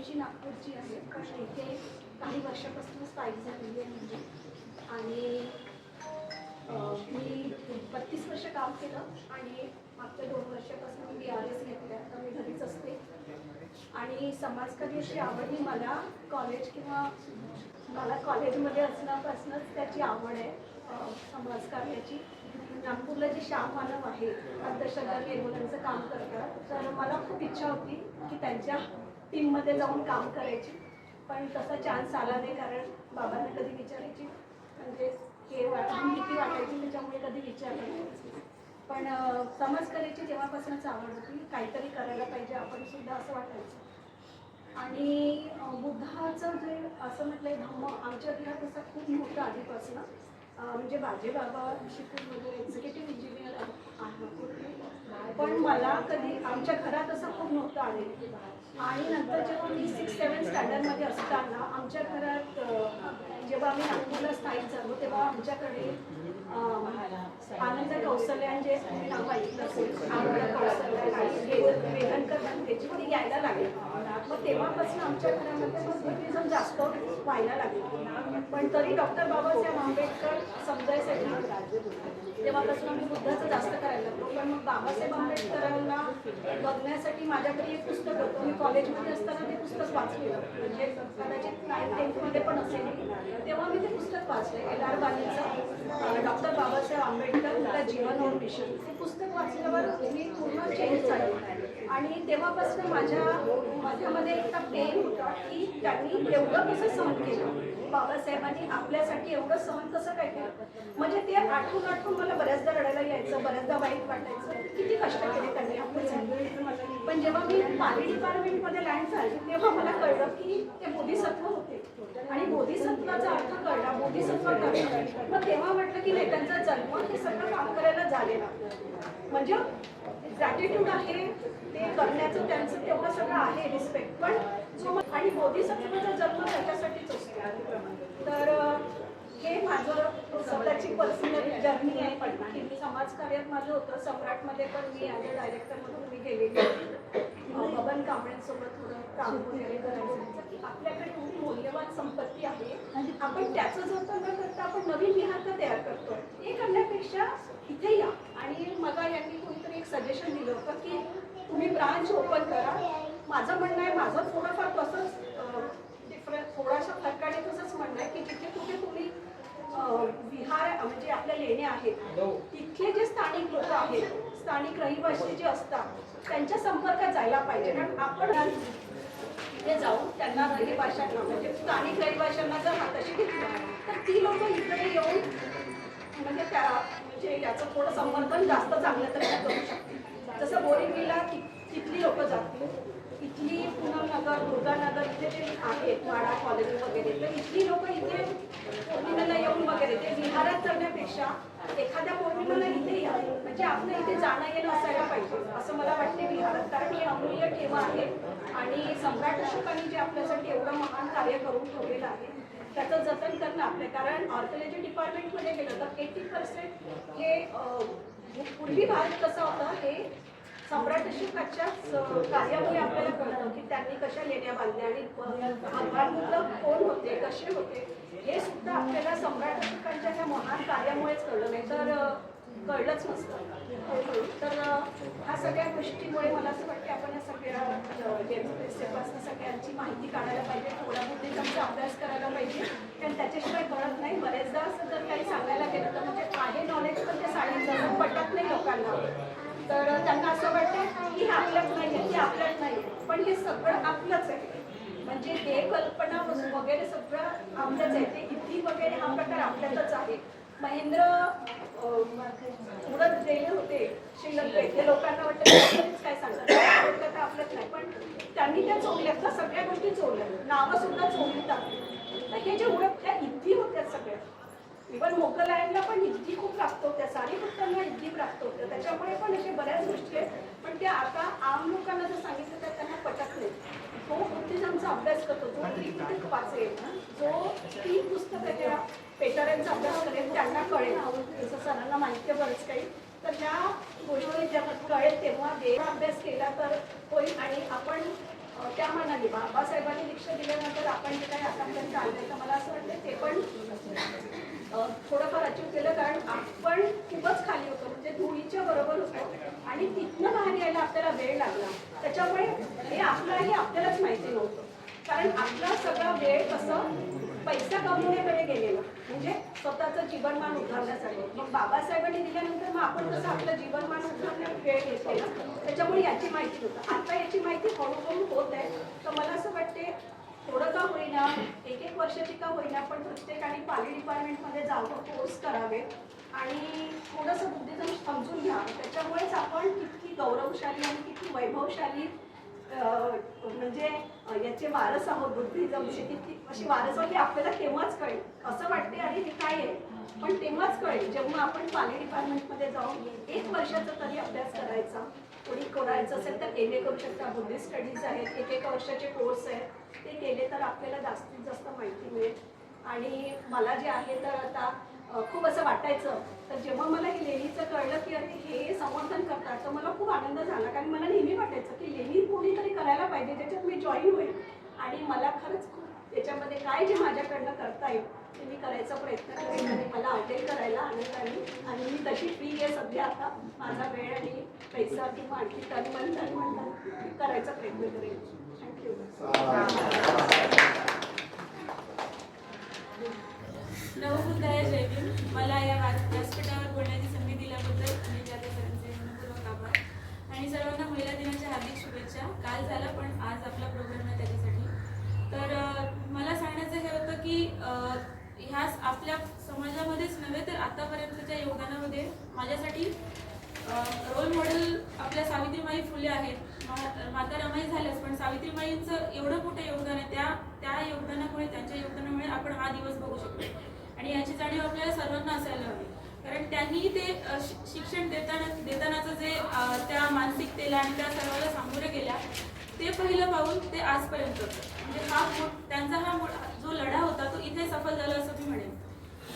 जी नागपूरची आहे कारण इथे काही वर्षापासून स्थायिक झालेली आहे. म्हणजे आणि मी बत्तीस वर्ष काम केलं आणि मागच्या दोन वर्षापासून बी आर एस घेतले आता मी घरीच असते. आणि समाजकार्याची आवड ही मला कॉलेज किंवा मला कॉलेजमध्ये असण्यापासूनच त्याची आवड आहे समाजकार्याची नागपूरला जे श्याम मानव आहे अंधश्रद्धा निर्मूलनाचं काम करतात तर मला खूप इच्छा होती की त्यांच्या टीममध्ये जाऊन काम करायची. पण तसा चान्स आला नाही कारण बाबांना कधी विचारायची. म्हणजे हे वा- भीती वाटायची त्याच्यामुळे कधी विचारलं नाही. पण समाज करायची तेव्हापासूनच आवड होती. काहीतरी करायला पाहिजे आपण सुद्धा असं वाटायचं. आणि बुद्धाचं जे असं म्हटलंय धम्म आमच्या घरात तसा खूप मोठा आधीपासून. म्हणजे माझे बाबा शिकून वगैरे एक्झिक्युटिव्ह इंजिनियर आहे. पण मला कधी आमच्या घरात असं खूप नव्हतं आले. आणि नंतर जेव्हा मी सिक्स सेवन स्टँडर्डमध्ये असताना आमच्या घरात जेव्हा आम्ही नागपूरला स्थायिक झालो तेव्हा आमच्याकडे आनंद कौशल्यांचे नाव ऐकलं असेल आनंद कौशल्य म्हणजे वेदनकर त्याची यायला लागली. मग तेव्हापासून आमच्या घरामध्ये बुद्धिझम जास्त व्हायला लागलं. पण तरी डॉक्टर बाबासाहेब आंबेडकर समजायसाठी तेव्हापासून आम्ही बुद्धाचं जास्त करायला लागलो. पण मग बाबासाहेब आंबेडकरांना बघण्यासाठी माझ्याकडे एक पुस्तक होतं. मी कॉलेजमध्ये असताना ते पुस्तक वाचलेलं. म्हणजे कदाचित नाईन टेन्थमध्ये पण असेल. तेव्हा मी ते पुस्तक वाचले. एल आर बालीचं डॉक्टर बाबासाहेब आंबेडकर मला जीवन और मिशन. ते पुस्तक वाचल्यावर मी पूर्ण चेंज झाले. आणि तेव्हापासून माझ्या माझ्यामध्ये एक प्रेम होता की त्यांनी एवढं कसं सहन केलं. बाबासाहेबांनी आपल्यासाठी एवढं सहन कसं काय केलं? म्हणजे ते आठवून आठवून मला बऱ्याचदा रडायला यायचं बऱ्याचदा वाईट वाटायचं. किती कष्ट केले त्यांनी आपल्यासाठी पण जेव्हा मी पाली डिपार्टमेंटमध्ये लँड झाली तेव्हा मला कळलं की ते बोधिसत्व होते. आणि बोधिसत्वाचा अर्थ कळला बोधिसत्व मग तेव्हा म्हटलं की नाही त्यांचा जन्म हे सगळं काम करायला झालेला. म्हणजे ग्रॅटिट्यूड आहे ते करण्याचं त्यांचं तेवढं सगळं आहे रिस्पेक्ट पण जो मग- आणि बोधिसत्वाचा जन्म त्याच्यासाठीच असतो. तर हे माझं स्वतःची पर्सनल जर्नी आहे. पण की मी समाजकार्यात माझं होतं सम्राटमध्ये पण मी ॲज अ डायरेक्टर म्हणून मी गेलेली होती. बबन कांबळेंसोबत थोडं काम वगैरे करायचं की आपल्याकडे एवढी मौल्यवान संपत्ती आहे. आपण त्याचं जतन न करता आपण नवीन विहार तयार करतो. हे करण्यापेक्षा इथे या. आणि मला यांनी कोणीतरी एक सजेशन दिलं होतं की तुम्ही ब्रांच ओपन करा. माझं म्हणणं आहे माझं थोडंफार तसंच डिफरंट थोडासा फरकाने तसंच म्हणणं आहे की जिथे कुठे तुम्ही विहार म्हणजे आपल्या लेण्या आहेत तिथले जे स्थानिक लोक आहेत स्थानिक रहिवासी जे असतात त्यांच्या संपर्कात जायला पाहिजे. कारण आपण तिथे जाऊन त्यांना रहिवाशांना म्हणजे स्थानिक रहिवाशांना जर हाताशी घेतलं तर ती लोक इकडे येऊन म्हणजे त्या म्हणजे याचं थोडं समर्थन जास्त चांगलं तरी करू शकते जसं बोरिंगला तिथली लोक जातील? इथली पूनमनगर दुर्गानगर इथे जे आहेत वाडा कॉलनी वगैरे. तर इथली लोक इथे पौर्णिमेला येऊन वगैरे ते विहारात जाण्यापेक्षा एखाद्या पौर्णिमेला इथे या. म्हणजे आपलं इथे जाणं येणं असायला पाहिजे असं मला वाटते विहारात. कारण हे अमूल्य ठेवा आहे आणि सम्राट अशोकांनी जे आपल्यासाठी एवढं महान कार्य करून ठेवलेलं आहे त्याचं जतन करणं आपलं कारण ऑर्कॉलॉजी डिपार्टमेंटमध्ये गेलं तर एटी पर्सेंट हे पूर्वी भारत कसा होता हे सम्राटशी अशोकाच्याच कार्यामुळे आपल्याला कळतं की त्यांनी कशा लेण्या बांधल्या आणि भगवान कोण होते कसे होते हे सुद्धा आपल्याला सम्राट अशोकांच्या ह्या महान कार्यामुळेच कळलं. नाही तर कळलंच नसतं. तर ह्या सगळ्या गोष्टीमुळे मला असं वाटतं आपण या सगळ्या स्टेपासनं सगळ्यांची माहिती काढायला पाहिजे थोडा त्यांचा अभ्यास करायला पाहिजे कारण त्याच्याशिवाय कळत नाही. बरेचदा असं जर काही सांगायला गेलं तर म्हणजे आहे नॉलेज पण ते साडी पटत नाही लोकांना. तर त्यांना असं वाटतं की हे आपल्यात नाही आहे हे आपल्यात नाही आहे पण हे सगळं आपलंच आहे. म्हणजे हे कल्पना वगैरे सगळं आपलंच आहे. ते इथली वगैरे हा प्रकार आपल्यातच आहे. महेंद्र उडत गेले होते श्रीलंकेत. ते लोकांना वाटतं काय सांगतात. आपल्यात तर नाही. पण त्यांनी त्या चोरल्यात ना सगळ्या गोष्टी चोरल्या. नावं सुद्धा चोरली टाकली हे जे उडत त्या इथली होत्या सगळ्या. इव्हन मोगलायनला पण इतकी खूप प्राप्त होत्या सारीपुत्रांना इतकी प्राप्त होत्या त्याच्यामुळे पण अशा बऱ्याच गोष्टी आहेत. पण त्या आता आम लोकांना जर सांगितलं तर त्यांना पटत नाही. तो बुद्धिझमचा अभ्यास करतो. जो त्रिपिटक वाचेल जो तीन पुस्तकाच्या पेटाऱ्यांचा अभ्यास करेल त्यांना कळेल. जसं सरांना माहिती आहे बरंच काही. तर ह्या गोष्टी जेव्हा कळेल तेव्हा देव अभ्यास केला तर होईल. आणि आपण त्या मानाने बाबासाहेबांनी दीक्षा दिल्यानंतर आपण जे काही आतापर्यंत आणलं तर मला असं वाटतं ते पण थोडंफार अचीव केलं कारण आपण खूपच खाली होतो म्हणजे धुळीच्या बरोबर होतो. आणि तिथनं बाहेर यायला आपल्याला वेळ लागला. त्याच्यामुळे हे आपलं हे आपल्यालाच माहिती नव्हतं. कारण आपला सगळा वेळ कसं पैसा कमवण्याकडे गेलेला. म्हणजे स्वतःचं जीवनमान उभारण्यासाठी. मग बाबासाहेबांनी दिल्यानंतर मग आपण कसं आपलं जीवनमान उभारण्यात वेळ घेतलेला. त्याच्यामुळे याची माहिती होतं आता याची माहिती हळूहळू होत आहे. तर मला असं वाटते थोडं का होईना एक एक वर्षाची का होईना पण प्रत्येकाने पाली डिपार्टमेंटमध्ये जावं कोर्स करावे आणि थोडंसं बुद्धिझम समजून घ्यावं त्याच्यामुळेच आपण किती गौरवशाली आणि किती वैभवशाली म्हणजे याचे वारस आहोत बुद्धिजमचे किती अशी वारस आहोत की आपल्याला तेव्हाच कळेल. असं वाटते आणि हे काय आहे? पण तेव्हाच कळेल. जेव्हा आपण पाली डिपार्टमेंटमध्ये जाऊन एक वर्षाचा तरी अभ्यास करायचा कोणी करायचं असेल तर एम ए करू शकता. बुद्धिस्ट स्टडीज आहेत एक एक वर्षाचे कोर्स आहेत. ते केले तर आपल्याला जास्तीत जास्त माहिती मिळेल. आणि मला जे आहे तर आता खूप असं वाटायचं. तर जेव्हा मला हे लेणीचं कळलं की अरे हे संवर्धन करतात तर मला खूप आनंद झाला. कारण मला नेहमी वाटायचं की लेणी कोणीतरी करायला पाहिजे त्याच्यात मी जॉईन होईल. आणि मला खरंच खूप त्याच्यामध्ये काय जे माझ्याकडनं करता येईल ते मी करायचा प्रयत्न करेन आणि मला आवडेल करायला आनंदाने आणि मी तशी फ्री आहे सध्या आता. माझा वेळ आणि पैसा किंवा आणखी तन मन तन म्हणतात करायचा प्रयत्न करेन. थँक्यू नवबुद्धाय जय मला या व्यासपीठावर बोलण्याची संधी दिल्याबद्दल मी त्या सरांचे मनपूर्वक आभार. आणि सर्वांना महिला दिनाच्या हार्दिक शुभेच्छा. काल झाला पण आज आपला प्रोग्राम आहे त्याच्यासाठी तर अं, मला सांगण्याचं हे होतं की अं, आपल्या समाजामध्येच नव्हे तर आतापर्यंतच्या योगदानामध्ये माझ्यासाठी रोल मॉडेल आपल्या सावित्रीमाई फुले आहेत. मा- माता रमाई झाल्याच पण सावित्रीमाईंचं एवढं मोठं योगदान आहे त्या त्या योगदानामुळे त्यांच्या योगदानामुळे आपण हा दिवस बघू शकतो. आणि याची जाणीव आपल्याला सर्वांना असायला हवी. कारण त्यांनी ते शि- शिक्षण देताना देतानाचं जे त्या मानसिकतेला आणि त्या सर्वाला सामोरे गेल्या ते पहिलं पाहून ते आजपर्यंत म्हणजे हा त्यांचा हा जो लढा होता तो इथे सफल झाला असं मी म्हणेन.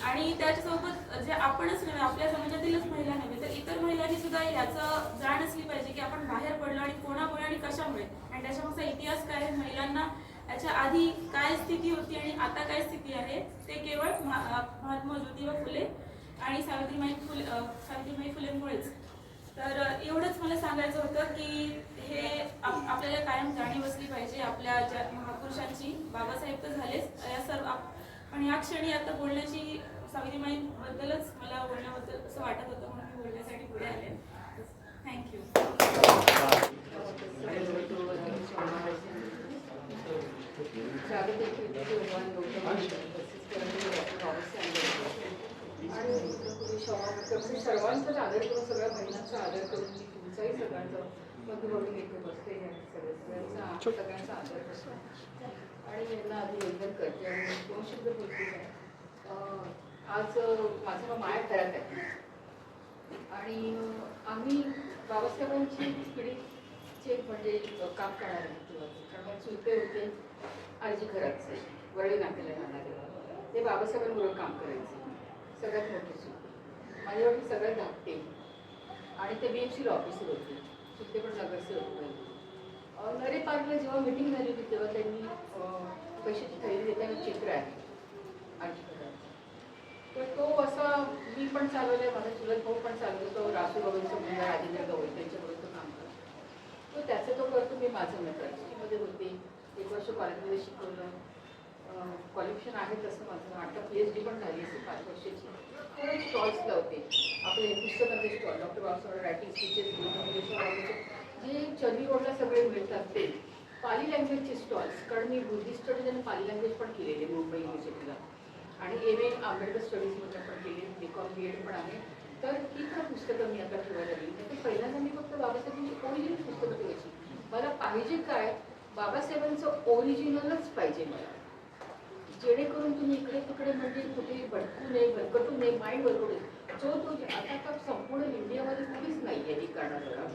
आणि त्याच्यासोबत जे आपणच नव्हे आपल्या समाजातीलच महिला नव्हे तर इतर महिलांनी सुद्धा याचं जाण असली पाहिजे की आपण बाहेर पडलो आणि कोणामुळे आणि कशामुळे? आणि त्याच्यामागचा इतिहास काय आहे? महिलांना याच्या आधी काय स्थिती होती आणि आता काय स्थिती आहे? ते केवळ महा- महात्मा ज्योतिबा फुले आणि सावित्रीबाई फुले सावित्रीमाई सावित्रीबाई फुलेंमुळेच. तर एवढंच मला सांगायचं होतं की हे आप- आपल्याला कायम जाणीव असली पाहिजे आपल्या ज्या महापुरुषांची. बाबासाहेब तर झालेच या सर्व आणि पण या क्षणी आता बोलण्याची सावित्रीबाई बद्दलच मला बोलण्याबद्दल असं वाटत होतं म्हणून मी बोलण्यासाठी पुढे आले. थँक्यू जागतिक आणि छत्रपती शाहू सर्वांचाच आदर करून सगळ्या महिलांचा आदर करून मी तुमचाही सगळ्यांचा बसते सगळ्यांचा सगळ्यांचा आदर करते. आणि यांना अभिनंदन करते आणि दोन शब्द बोलते आज माझं माया खरात आहे. आणि आम्ही बाबासाहेबांची पिढीचे म्हणजे काम करणार आहे कारण चुलते होते. आजी घराचे वडील नात्याला राहणारे ते बाबासाहेबांबरोबर काम करायचे. सगळ्यात मोठी सूट माझ्या वडील सगळ्यात धाकटे आणि ते बी एम सी ऑफिसर होते. तिथे पण नगरसेवक होते नरे पार्कला जेव्हा मिटिंग झाली होती तेव्हा त्यांनी पैशाची खरेदी देताना चित्र आहे आजी तर तो असा मी पण चालवलाय माझा चुलत भाऊ पण चालवतो रासू गवईचा मुलगा राजेंद्र गवई त्यांच्याबरोबर तो काम करतो. तो त्याचं तो करतो मी माझं मी मध्ये होते. एक वर्ष कॉलेजमध्ये शिकवलं. क्वालिफिकेशन आहे तसं माझं आता पी एच डी पण झाली असेल पाच वर्षाची. थोडे स्टॉल्स लावते आपले पुस्तकांचे stall doctor Babasaheb writing speeches जे चंदी रोडला सगळे मिळतात ते. पाली लँग्वेजचे स्टॉल्स कारण मी बुद्धिस्ट स्टडीज आणि पाली लँग्वेज पण केलेले मुंबई युनिव्हर्सिटीला आणि एम ए आंबेडकर स्टडीजमध्ये पण केली बी कॉम बी एड पण आहे. तर ही तर पुस्तकं मी आता ठेवायला लागली. तर पहिल्यांदा मी फक्त बाबासाहेबांची ओरिजिनल पुस्तकं ठेवायची. मला पाहिजे काय? बाबासाहेबांचं ओरिजिनलच पाहिजे मला. जेणेकरून तुम्ही इकडे तिकडे म्हणजे कुठे भटकू नये भरकटू नये माइंड भरकटू नये. जो तो आता तर संपूर्ण इंडियामध्ये कुणीच नाही आहे ही करणारा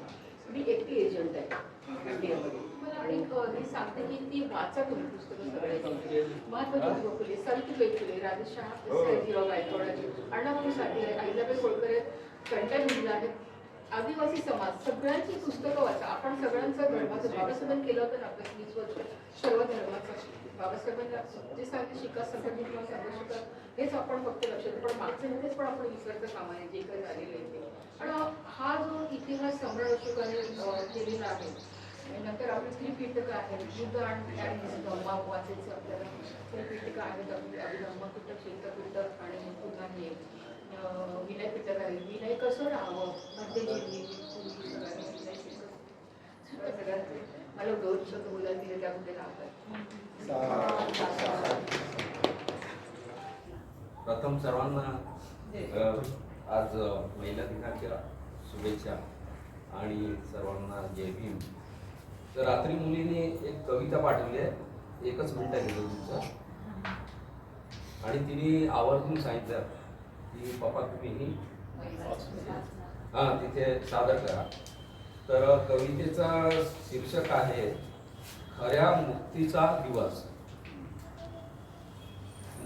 मी एकटी एजंट आहे. इंडियामध्ये आणि सांगते की ती वाचा तुम्ही पुस्तकं सगळ्यांची महत्वाची फुले सावित्रीबाई फुले राजशाह सयाजीराव गायकवाड अण्णाभाऊ साठे अहिल्याबाई होळकर आहेत कंटन मुलं आहेत आदिवासी समाज सगळ्यांची पुस्तकं वाचा. आपण सगळ्यांचं धर्माचं बाबासाहेबांनी केलं होतं ना आपलं वीस वर्ष सर्व धर्माचं. बाबासाहेबांना जे सांगते शिका संघटित किंवा संघर्ष कर हेच आपण फक्त लक्षात ठेवू. पण मागचं हेच पण आपण विसरतं कामा आहे जे काही झालेलं आहे ते. आणि हा जो इतिहास सम्राट अशोकाने केलेला आहे नंतर आपली त्रिपिटकं आहेत युद्ध आणि धम्मा वाचायचं आपल्याला त्रिपिटकं आहेत आपली अभिधम्म पिटक चिंतपिटक आणि पुन्हा हे अं, विनय पिटक आहे विनय कसं राहावं? भंतेजींनी पूर्वी सगळ्यांचे मला दोन शब्द बोलायला दिले त्यामध्ये प्रथम सर्वांना आज महिला दिनाच्या शुभेच्छा आणि सर्वांना जय भीम. तर रात्री मुलीने एक कविता पाठवली आहे. एकच मिनिट घेतो तुमचं. आणि तिने आवर्जून सांगितलं. की पप्पा तुम्ही हां तिथे सादर करा. तर कवितेचा शीर्षक आहे खऱ्या मुक्तीचा दिवस.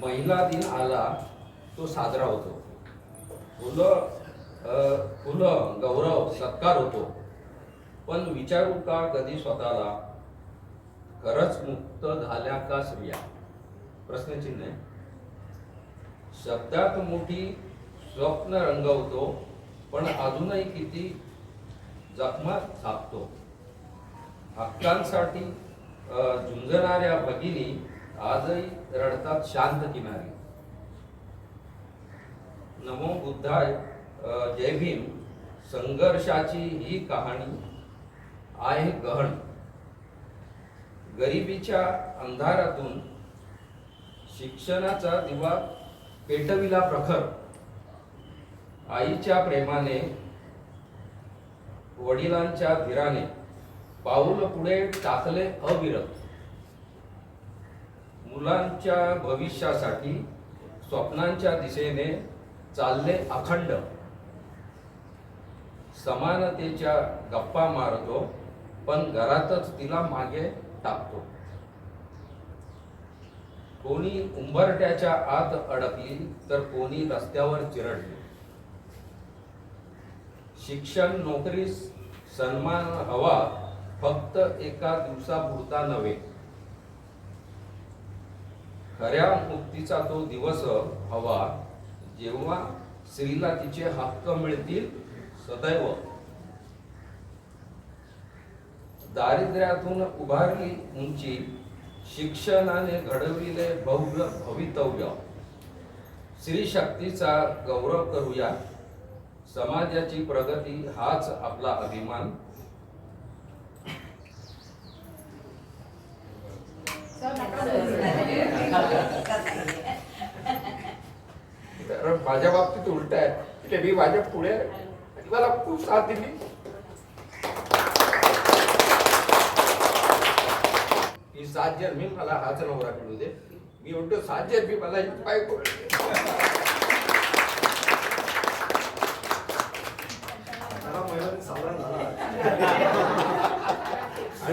महिला दिन आला तो साजरा होतो. फुलं फुलं गौरव सत्कार होतो. पण विचारू का कधी स्वतःला? खरंच मुक्त झाल्या का स्त्रिया? प्रश्नचिन्ह. आहे शब्दात मोठी स्वप्न रंगवतो पण अजूनही किती जखमा छापतो हक्कांसाठी झुंजणाऱ्या भगिनी आजही रडतात शांत किनारी. नमो बुद्धाय जय भीम. संघर्षाची ही कहाणी आहे गहन. गरिबीच्या अंधारातून शिक्षणाचा दिवा पेटविला प्रखर. आईच्या प्रेमाने वडिलांच्या धीराने पाऊल पुढे टाकले अविरत. मुलांच्या भविष्यासाठी स्वप्नांच्या दिशेने चालले अखंड. समानतेच्या गप्पा मारतो पण घरातच तिला मागे टाकतो. कोणी उंबरट्याच्या आत अडकली तर कोणी रस्त्यावर चिरडली. शिक्षण नोकरी सन्मान हवा फक्त एका दिवसापुरता नव्हे. खऱ्या मुक्तीचा तो दिवस हवा जेव्हा स्त्रीला तिचे हक्क मिळतील सदैव. दारिद्र्यातून उभारली उंची शिक्षणाने घडविले भव्य भवितव्य. स्त्री शक्तीचा गौरव करूया. समाजाची प्रगती हाच आपला अभिमान. माझ्या बाबतीत उलट आहे. मी माझ्या पुढे मला खूप साथ दिली. ही सात जन्मी मला हाच नवरा मिळू दे. मी म्हणतो सात जन्मी मला ही बायको मिळू दे.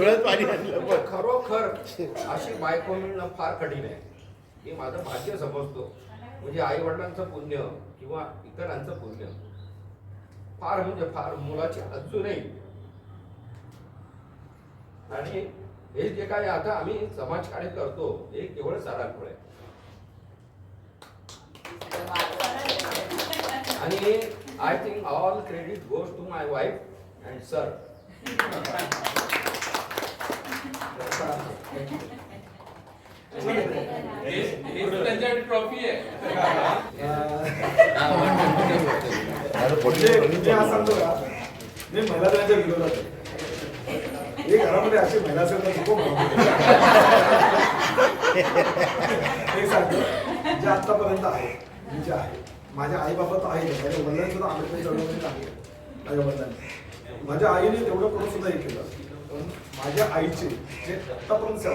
डोळ्यात पाणी आणलं पण खरोखर अशी बायको मिळणं फार कठीण आहे. हे माझं भाग्य समजतो. म्हणजे आई वडिलांचं पुण्य किंवा इतरांचं पुण्य. फार म्हणजे फार मुलाची अजूनही आणि हे जे काय आता आम्ही समाजकार्य करतो हे केवळ सरांमुळे आणि I think all credit goes to my wife and sir त्यांच्याकडे ट्रॉफी आहे मी महिला दिनाच्या विरोधात हे घरामध्ये अशी महिला असेल तर खूप हे सांगतो जे आतापर्यंत आहे म्हणजे आहे माझ्या आई बाबा तर आहे माझ्या वडिलांनी सुद्धा आंबेडकर आहे माझ्या वडिलांनी माझ्या आईने तेवढं करून सुद्धा हे केलं. पण माझ्या आईचे जे आतापर्यंत सेवा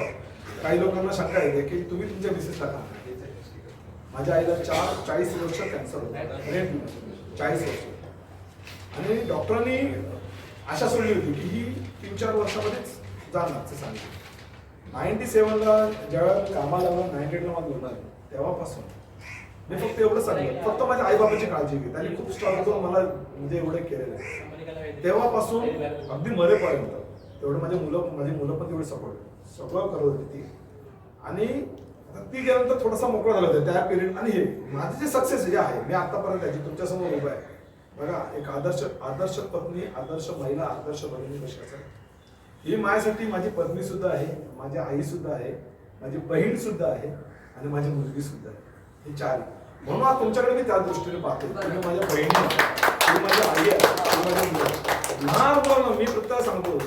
काही लोकांना शंका येते की तुम्ही तुमच्या मिसेसला का माझ्या आईला चार चाळीस वर्ष कॅन्सर होता. चाळीस वर्ष. आणि डॉक्टरांनी आशा सोडली होती की ही तीन चार वर्षामध्येच उदाहरणार्थ सांगितलं. नाईन्टी सेवनला ज्यावेळेला कामाला लागलो नाईन्टी एटला मला झालं तेव्हापासून मी फक्त एवढं सांगितलं फक्त माझ्या आईबाबाची काळजी घे. त्यांनी खूप स्ट्रॉंग मला म्हणजे एवढं केलेलं आहे. तेव्हापासून अगदी मरेपर्यंत तेवढं माझे मुलं माझी मुलं पण तेवढे सपोर्ट सगळं करत होती ती. आणि आता ती गेल्यानंतर थोडासा मोकळा झाला होता. त्या पिरियड आणि हे माझे जे सक्सेस जे आहे मी आतापर्यंत आहे, जी तुमच्यासमोर उभा आहे. बघा एक आदर्श आदर्श पत्नी आदर्श महिला आदर्श भगिनी कशी असेल ही माझ्यासाठी माझी पत्नी सुद्धा आहे माझी आई सुद्धा आहे माझी बहीण सुद्धा आहे आणि माझी मुलगी सुद्धा आहे. ही चार. म्हणून आज तुमच्याकडे मी त्या दृष्टीने पाहतो तुम्ही माझ्या बहिणी माझी आई आहे तुम्ही माझी मुलं आहे. लहान मी प्रत्येक सांगतो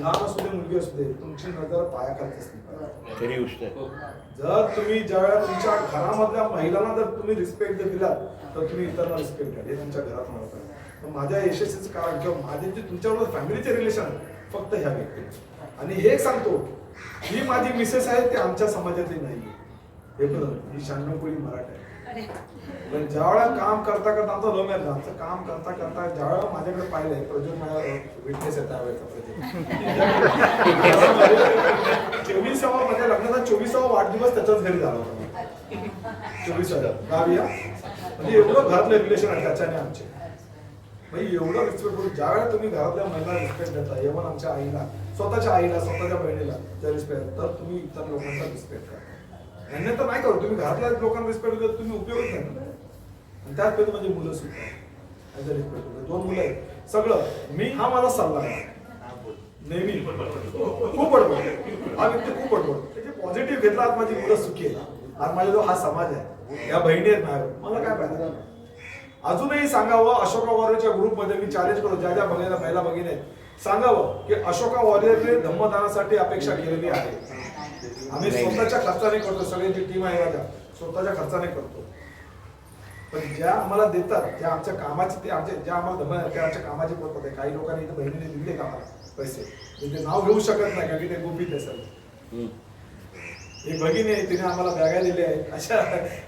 लहान असू दे मुलगी असू दे तुमची नजर असली पाहिजे. खरी गोष्ट आहे. जर तुम्ही ज्या वेळेला तुमच्या घरामधल्या महिलांना जर तुम्ही रिस्पेक्ट जर दिलात तर तुम्ही इतरांना रिस्पेक्ट द्या. हे तुमच्या घरात म्हणत आहे. तर माझ्या यशस्वीचं कारण किंवा माझे जे तुमच्याबरोबर फॅमिलीचे रिलेशन आहे फक्त ह्या व्यक्ती आणि हे सांगतो ही माझी मिसेस आहे ती आमच्या समाजातली नाही हे पण ही शहाण्णव कोळी मराठी आहे. पण ज्यावेळेला काम करता करता आमचं लव्ह मॅरेज आमचं काम करता करता ज्यावेळेला माझ्याकडे पाहिलंय प्रज्वल माझ्या विटनेस आहे त्यावेळेचा चोवीसावा माझ्या लग्नाचा चोवीसावा वाढदिवस त्याच्याच घरी झाला होता. चोवीस हजार या म्हणजे एवढं घरातलं रिलेशन आहे त्याच्याने आमचे. म्हणजे एवढं रिस्पेक्ट करू ज्या वेळेला तुम्ही घरातल्या महिला रिस्पेक्ट देता एवढं आमच्या आईला स्वतःच्या आईला स्वतःच्या बहिणीला त्या रिस्पेक्ट तर तुम्ही इतर लोकांचा रिस्पेक्ट करा. यांनी तर नाही करू तुम्ही घरातल्या लोकांना रिस्पेक्ट देत तुम्ही उपयोगच नाही ना. आणि त्यात पहिले मुलं सुद्धा ॲज अ दोन मुलं आहेत. सगळं मी हा माझा सल्ला आहे. नेहमी. खूप बडबड. हा व्यक्ती खूप बडबड. त्याचे पॉझिटिव्ह घेतला आज माझी मुलं सुखी आहे आज माझा जो हा समाज आहे या बहिणी आहेत माझ्या मला काय पाहिजे अजूनही सांगावं अशोका वॉरियरच्या ग्रुपमध्ये मी चॅलेंज करतो. ज्या ज्या बघायला पहिला भगिनी सांगावं की अशोका वॉरियरने धम्मदानासाठी अपेक्षा केलेली आहे. आम्ही स्वतःच्या खर्चाने करतो सगळ्यांची टीम आहे माझ्या. स्वतःच्या खर्चाने करतो. पण ज्या आम्हाला देतात ज्या आमच्या कामाचे ते आमच्या ज्या आम्हाला धमन त्या आमच्या कामाचे पडतात आहे. काही लोकांनी इथं बहिणीने दिले का आम्हाला पैसे. ते नाव घेऊ शकत नाही कारण की ते गुपित आहे सर एक भगिनी आहे तिने आम्हाला बॅगा दिल्या आहेत. अशा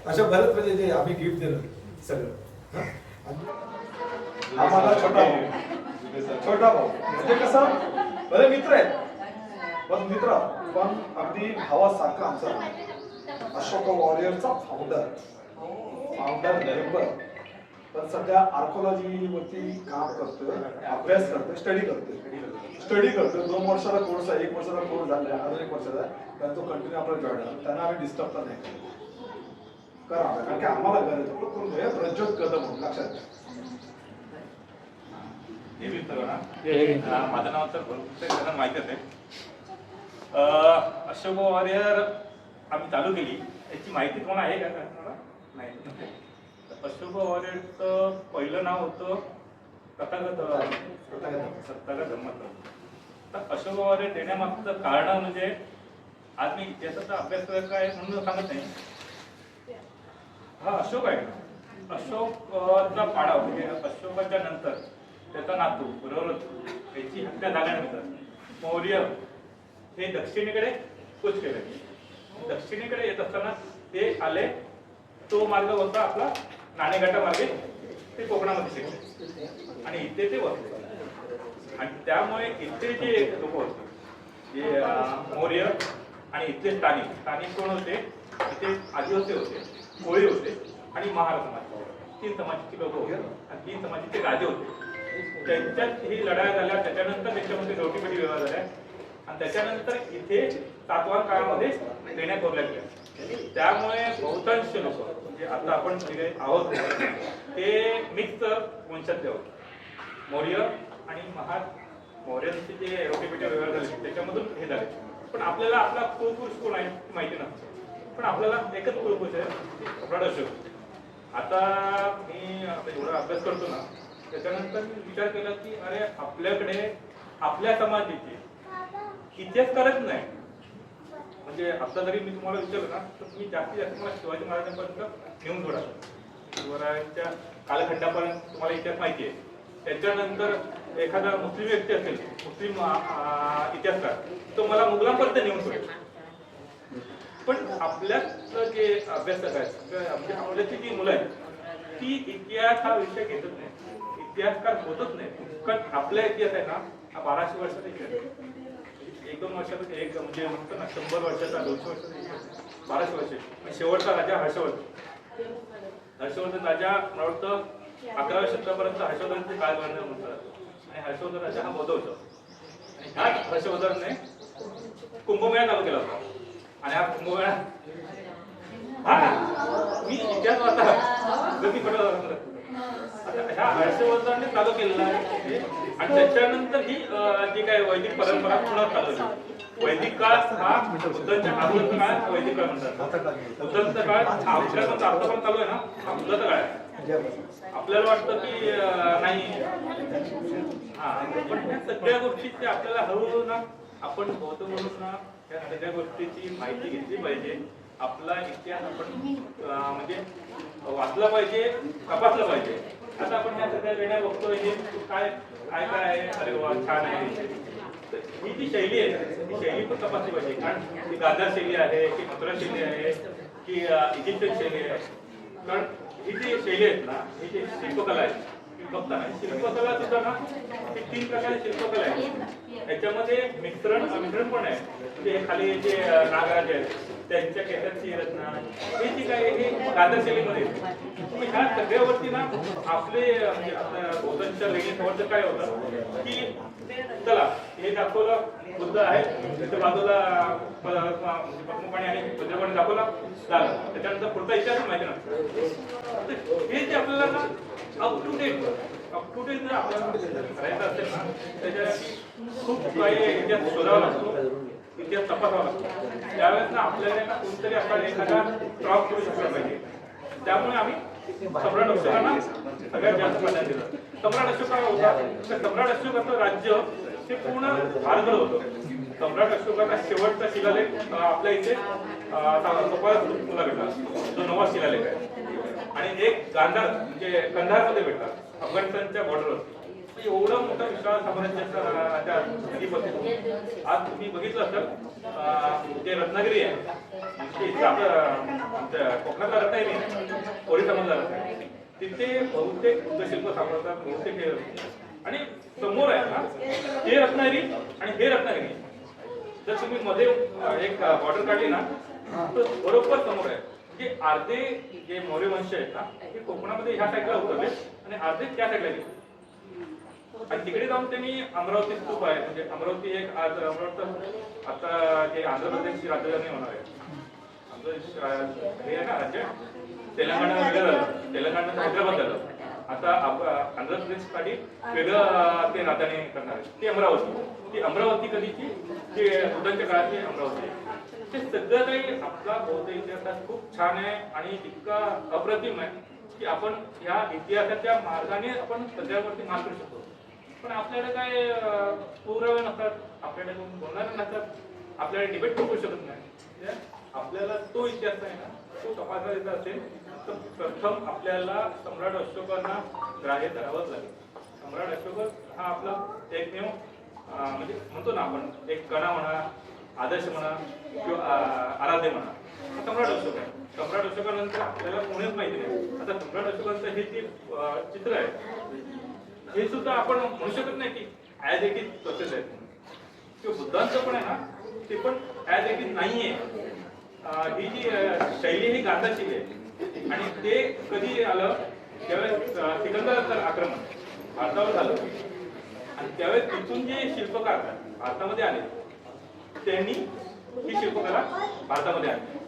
अशा बऱ्याच म्हणजे जे आम्ही गिफ्ट दिलं सगळं. आम्हाला छोटा भाऊ. छोटा भाऊ. म्हणजे कसं? बरे मित्र आहेत. पण मित्र पण अगदी भावासारखा आमचा अशोक वॉरियरचा फाउंडर फाउंडर मेंबर पण सध्या आर्कोलॉजी वरती काम करतोय अभ्यास करतोय स्टडी करतोय. स्टडी करतोय. दोन वर्षाला कोर्स आहे एक वर्षाचा कोर्स झाला अजून एक वर्षाचा आहे. तर तो कंटिन्यू आपला जॉईन आहे. त्यांना आम्ही डिस्टर्ब तर नाही. करा कारण की आम्हाला गरज आहे. करून घेऊया प्रज्वत कदम म्हणून. लक्षात घ्या. हे माझं नाव तर भरपूर त्यांना माहितीच आहे. अशोक वॉरियर आम्ही चालू केली. याची माहिती तुम्हाला आहे का? तुम्हाला नाही तर अशोक वॉरियरचं पहिलं नाव होतं तथागत सत्तागत धर्माचं तर अशोक वॉरियर देण्यामागचं कारण म्हणजे आज मी इतिहासाचा अभ्यास करत काय म्हणून सांगत नाही. हा अशोक आहे. अशोकचा पाडा म्हणजे अशोकाच्या नंतर त्याचा नातू बरोबर त्याची हत्या झाल्यानंतर. मौर्य हे दक्षिणेकडे कूच केलं दक्षिणेकडे येत असताना ते आले. तो मार्ग होता आपला नाणेघाटा मार्गे ते कोकणामध्ये शिकले आणि इथे ते बसले आणि त्यामुळे इथे जे लोक होते जे मौर्य आणि इथले स्थानिक स्थानिक कोण होते? इथे आदिवासी होते कोळी होते आणि महार समाज. तीन समाजाची लोक होते आणि तीन समाजाचे राजे होते. त्यांच्यात ही लढाई झाल्या त्याच्यानंतर त्याच्यामध्ये रोटीपेटी व्यवहार झाल्या. आणि त्याच्यानंतर इथे सातवान काळामध्ये लेण्या कोरल्या गेल्या. त्यामुळे बहुतांश लोक म्हणजे आता आपण जे काही आहोत ते मिक्स वंशातले होते मौर्य आणि महा मौर्यांचे जे रोटीपेटी व्यवहार झाले त्याच्यामधून हे झाले. पण आपल्याला आपला कुळपुरुष कोण आहे माहिती नसतं. पण आपल्याला एकच कुळपुरुष आहे ते अशोक. आता मी आता एवढा अभ्यास करतो ना त्याच्यानंतर मी विचार केला की अरे आपल्याकडे आपल्या समाजाची इतिहासकारच नाही. म्हणजे आता जरी मी तुम्हाला विचारलं ना तर तुम्ही जास्तीत जास्त मला शिवाजी महाराजांपर्यंत नेऊन जोडा शिवरायांच्या कालखंडापर्यंत तुम्हाला इतिहास माहिती आहे. त्याच्यानंतर एखादा मुस्लिम व्यक्ती असेल मुस्लिम इतिहासकार तो मला मुघलांपर्यंत नेऊन सोडेल. पण आपल्यात जे अभ्यासक आहेत म्हणजे आपल्याची जी मुलं आहेत ती इतिहास हा विषय घेतच नाही. इतिहासकार होतच नाही. कारण आपला इतिहास आहे ना हा बाराशे वर्षाचा इतिहास आहे. एक दोन वर्षात एक म्हणजे म्हणतो ना शंभर वर्षाचा दोनशे वर्षाचा बाराशे वर्ष. आणि शेवटचा राजा हर्षवर्धन. हर्षवर्धन राजा मला वाटतं अकराव्या शतकापर्यंत हर्षवर्धनचे काळ वर्णन म्हणतात आणि हर्षवर्धन राजा हा बौद्ध आणि ह्याच हर्षवर्धनने कुंभमेळा चालू केला होता. आणि हा कुंभमेळा हा. मी इतिहास वाचा गती पडला आता हर्षवर्धनाने चालू केलेला आहे. आणि त्याच्यानंतर ही जी काय वैदिक परंपरा पुन्हा चालू झाली वैदिक काळ हा बुद्धांच्या आगमन काळ वैदिक काळ म्हणतात बुद्धांचा काळ आपल्याचा आपल्याकडचा आता पण चालू आहे ना? हा बुद्धाचा काळ आहे आपल्याला वाटतं की नाही. हा पण ह्या सगळ्या गोष्टीची आपल्याला हळूहळू ना आपण बौद्ध म्हणून ना ह्या सगळ्या गोष्टीची माहिती घेतली पाहिजे. आपला इतिहास आपण म्हणजे वाचला पाहिजे तपासला पाहिजे. आता आपण त्या सगळ्या वेळा बघतोय हे काय काय काय आहे? अरे वा छान आहे. तर ही जी शैली आहे ती शैली पण तपासली पाहिजे. कारण ती गांधार शैली आहे की मथुरा शैली आहे की इजिप्शियन शैली आहे. कारण ही जी शैली आहेत ना ही जी शिल्पकला आहे बघताना शिल्पकला सुद्धा ना ती तीन प्रकारची शिल्पकला आहे. याच्यामध्ये मिश्रण मिश्रण पण आहे. म्हणजे खाली जे नागराज आहेत त्यांच्या केसांची रचना हे जी काय हे गांधार शैलीमध्ये येते. ह्या सगळ्यावरती ना आपले म्हणजे आपल्या बौद्धांच्या लेणीसमोरचं काय होतं की चला हे दाखवलं बुद्ध आहे त्याच्या बाजूला म्हणजे पद्मपाणी आणि भद्रपाणी दाखवला झालं त्याच्यानंतर पुढचा इतिहास माहिती नसतो हे जे आपल्याला ना up to date up to date जर आपल्याला करायचं असेल ना त्याच्यासाठी खूप काही इतिहास शोधावा लागतो इतिहास तपासावा लागतो. त्यावेळेस ना आपल्याला कोणतरी आपण एखादा ड्रॉप करू शकला पाहिजे. त्यामुळे आम्ही सम्राट अशोकांना सगळ्यात जास्त प्राधान्य दिलं. सम्राट अशोक होता. तर सम्राट अशोकाचं राज्य हे पूर्ण भारगड होतं. सम्राट अशोकाचा शेवटचा शिलालेख आपल्या इथे कपाळ भेटला जो नवा शिलालेख आहे. आणि एक गांधार म्हणजे कंधारमध्ये भेटला अफगाणिस्तानच्या बॉर्डरवरती एवढं मोठं विशाळ साम्राज्याचा त्या अधिपती आज तुम्ही बघितलं असेल जे रत्नागिरी आहे म्हणजे इथे आपलं आमच्या कोकणातला रत्नागिरी ओरिसामधला रत्नागिरी तिथे बहुतेक वृद्धशिल्प सापडतात बहुतेक हे आणि समोर आहे ना हे रत्नागिरी आणि हे रत्नागिरी. जर तुम्ही मध्ये एक बॉर्डर काढली ना तर बरोबर समोर आहे. म्हणजे अर्धे जे मौर्य वंश आहेत ना हे कोकणामध्ये ह्या साईडला उतरले आणि अर्धे त्या साईडला गेले. आणि तिकडे जाऊन त्यांनी अमरावती स्तूप आहे. म्हणजे अमरावती एक आज अमरावती आता जे आंध्र प्रदेशची राजधानी होणार आहे. हे आहे ना राज्य? तेलंगणा वेगळं झालं. तेलंगणा हैदराबाद झालं. आता आप- आंध्र प्रदेशसाठी वेगळं ते राजधानी करणार आहे. ती अमरावती. ती अमरावती कधीची ती? बुद्धांच्या काळातली अमरावती. ते सगळं काही आपला बौद्ध इतिहास खूप छान आहे आणि इतका अप्रतिम आहे की आपण ह्या इतिहासाच्या मार्गाने आपण सगळ्यावरती मात करू शकतो. पण आपल्याला काय पुरावे नसतात. आपल्याला कोण बोलणारे नसतात. आपल्याला डिबेट करू शकत नाही. म्हणजे आपल्याला तो इतिहास आहे ना तो तपासायचा असेल तर प्रथम आपल्याला सम्राट अशोकांना ग्राह्य करावंच लागेल. सम्राट अशोक हा आपला एकमेव म्हणजे म्हणतो ना आपण एक कणा म्हणा आदर्श म्हणा किंवा आराध्य म्हणा सम्राट अशोक आहे. सम्राट अशोकानंतर आपल्याला कोणीच माहिती नाही. आता सम्राट अशोकांचं हे जे चित्र आहे हे सुद्धा आपण म्हणू शकत नाही की ॲज इट इज तसेच आहे. किंवा बुद्धांचं पण आहे ना ते पण ॲज इट इज नाहीये. ही जी शैली ही गांधाची आहे. आणि ते कधी आलं? त्यावेळेस सिकंदराचं आक्रमण. भारतावर झालं. आणि त्यावेळेस तिथून जे शिल्पकार भारतामध्ये आले त्यांनी ही शिल्पकला भारतामध्ये आणली.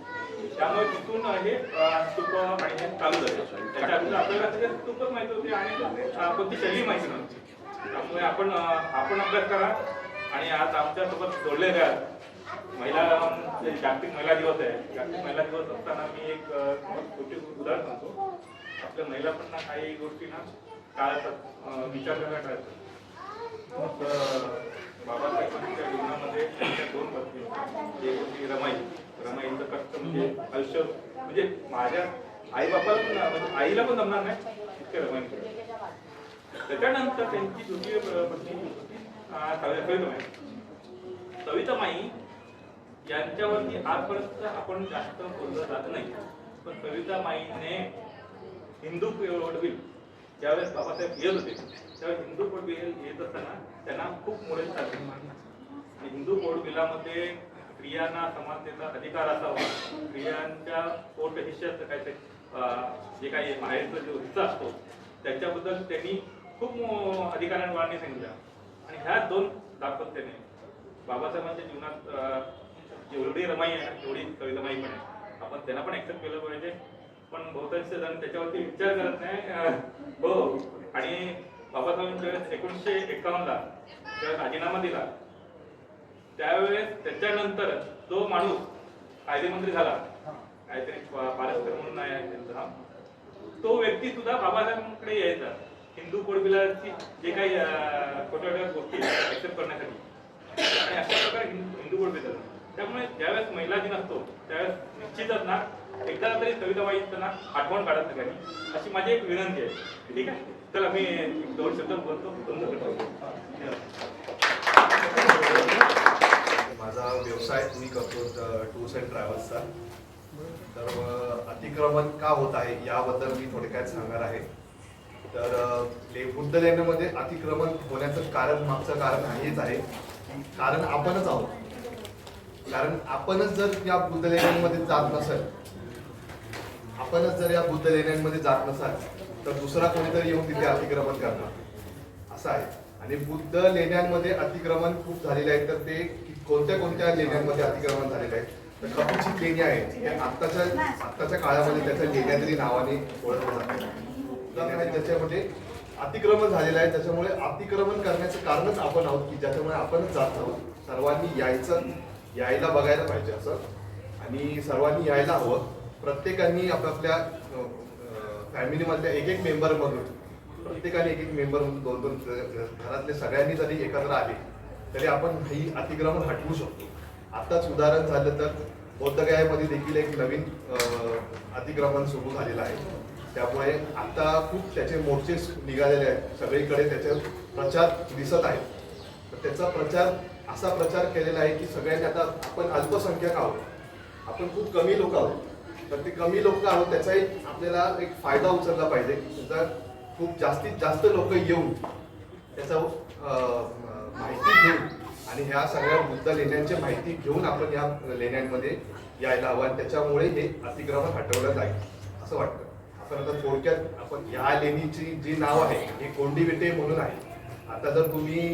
त्यामुळे तिथून हे आणि हे चालू झाले. त्याच्या अगोदर आपल्याला सगळे स्तूपच माहिती होते आणि कोणती शैली माहिती नव्हती. त्यामुळे आपण आपण अभ्यास करा. आणि आज आमच्यासोबत जोडले द्या महिला जागतिक महिला दिवस आहे जागतिक महिला दिवस असताना मी एक छोटी उदाहरण सांगतो. आपल्या महिला पण ना काही गोष्टी ना टाळतात विचार करायला टाळतात. मग बाबासाहेबांच्या जीवनामध्ये दोन पत्नी. एक होती रमाई. रमाईचं कष्ट म्हणजे आयुष्य म्हणजे माझ्या आई बापाला पण म्हणजे आईला पण जमणार नाही इतके रमाई त्याच्यानंतर त्यांची दुसरी पत्नी होती सवितामाई सवितामाई यांच्यावरती आजपर्यंत आपण जास्त बोललं जात नाही पण सवितामाईने हिंदू वडवील ज्यावेळेस बाबासाहेब येत होते त्यावेळेस हिंदू वडवील येत असताना त्यांना खूप मोठे चालले हिंदू पोडबिलामध्ये स्त्रियांना समानतेचा अधिकार असावा. स्त्रियांच्या पोट हिश्याचं काय ते जे काही बाहेरचा जो हिस्सा असतो त्याच्याबद्दल त्यांनी खूप अधिकाऱ्यांना वाढणी सांगितल्या आणि ह्या दोन दाम्पत्याने बाबासाहेबांच्या जीवनात जेवढी रमाई आहे ना तेवढी रमाई पण आहे आपण त्यांना पण ऍक्सेप्ट केलं पाहिजे. पण बहुतांश जण त्याच्यावरती विचार करत नाही हो. आणि बाबासाहेबांच्या वेळेस एकोणीसशे एकावन्नला जेव्हा राजीनामा दिला. त्यावेळेस त्याच्यानंतर जो माणूस कायदेमंत्री झाला काहीतरी पारसकर म्हणून आहे त्यांचं नाव तो व्यक्ती सुद्धा बाबासाहेबांकडे यायचा. हिंदू कोडबिलाची जे काही छोट्या छोट्या गोष्टी ऍक्सेप्ट करण्यासाठी. आणि अशा प्रकारे हिंदू कोडबिल त्यामुळे ज्यावेळेस महिला दिन असतो त्यावेळेस निश्चितच ना एकदा तरी सविताबाईंचं ना आठवण काढत सगळ्यांनी अशी माझी एक विनंती आहे. ठीक आहे? चला मी दोन शब्द बोलतो बंद करतो. माझा व्यवसाय मी करतो टूर्स अँड ट्रॅव्हल्सचा. तर अतिक्रमण का होत आहे याबद्दल मी थोडक्यात सांगणार आहे. तर बुद्ध लेण्यामध्ये अतिक्रमण होण्याचं कारण मागचं कारण हेच आहे. कारण आपणच आहोत. कारण आपणच जर या बुद्ध लेण्यांमध्ये जात नसेल आपणच जर या बुद्ध लेण्यांमध्ये जात नसाल तर दुसरा कोणीतरी येऊन तिथे अतिक्रमण करणार. असं आहे. आणि बुद्ध लेण्यांमध्ये अतिक्रमण खूप झालेलं आहे तर ते कोणत्या कोणत्या लेण्यांमध्ये अतिक्रमण झालेलं आहे? तर कपूरची लेणी आहेत. आत्ताच्या आत्ताच्या काळामध्ये त्याच्या लेण्यातरी नावाने ओळखलं जातं. त्याच्यामध्ये अतिक्रमण झालेलं आहे. त्याच्यामुळे अतिक्रमण करण्याचं कारणच आपण आहोत की ज्याच्यामुळे आपणच जात आहोत. सर्वांनी यायचं यायला बघायला पाहिजे असं. आणि सर्वांनी यायला हवं. प्रत्येकाने आपापल्या फॅमिलीमधल्या एक एक मेंबर मधून प्रत्येकाने एक एक मेंबर म्हणून दोन दोन घरातले सगळ्यांनी जरी एकत्र आले. तरी आपण ही अतिक्रमण हटवू शकतो. आताच उदाहरण झालं तर बौद्धगयामध्ये देखील एक नवीन अतिक्रमण सुरू झालेलं आहे. त्यामुळे आता खूप त्याचे मोर्चे निघालेले आहेत. सगळीकडे त्याचे प्रचार दिसत आहेत. तर त्याचा प्रचार असा प्रचार केलेला आहे की सगळ्यांनी आता आपण अल्पसंख्याक आहोत. आपण खूप कमी लोक आहोत. तर ते कमी लोक आहोत त्याचाही आपल्याला एक फायदा उचलला पाहिजे. त्याचा खूप जास्तीत जास्त लोक येऊन त्याचा माहिती घेऊन आणि ह्या सगळ्या बुद्ध लेण्यांची माहिती घेऊन आपण या लेण्यांमध्ये यायला हवं आणि त्याच्यामुळे हे अतिक्रमण हटवलं जाईल असं वाटतं. आपण आता थोडक्यात आपण या लेणीची जी नाव आहे हे कोंडीविटे म्हणून आहे. आता जर तुम्ही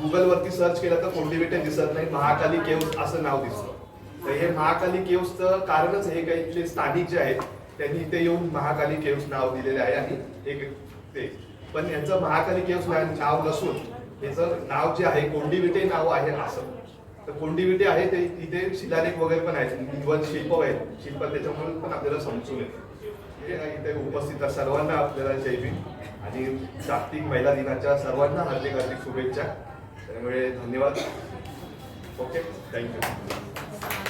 गुगलवरती सर्च केलं तर कोंडीविटे दिसत नाही महाकाली केव्स असं नाव दिसतं. तर हे महाकाली केव्सचं कारणच हे काही इथले स्थानिक जे आहेत त्यांनी इथे येऊन महाकाली केव्स नाव दिलेले आहे आणि एक ते. पण यांचं महाकाली केव्स नाव नसून त्याचं नाव जे आहे कोंडीविटे नाव आहे असं. तर कोंडीविटे आहे ते तिथे शिलालेख वगैरे पण आहेत इव्हन शिल्प आहेत. शिल्प त्याच्यामुळे पण आपल्याला समजून येतं. इथे उपस्थित सर्वांना आपल्याला जैविक आणि जागतिक महिला दिनाच्या सर्वांना हार्दिक हार्दिक शुभेच्छा. त्यामुळे धन्यवाद. Okay thank you.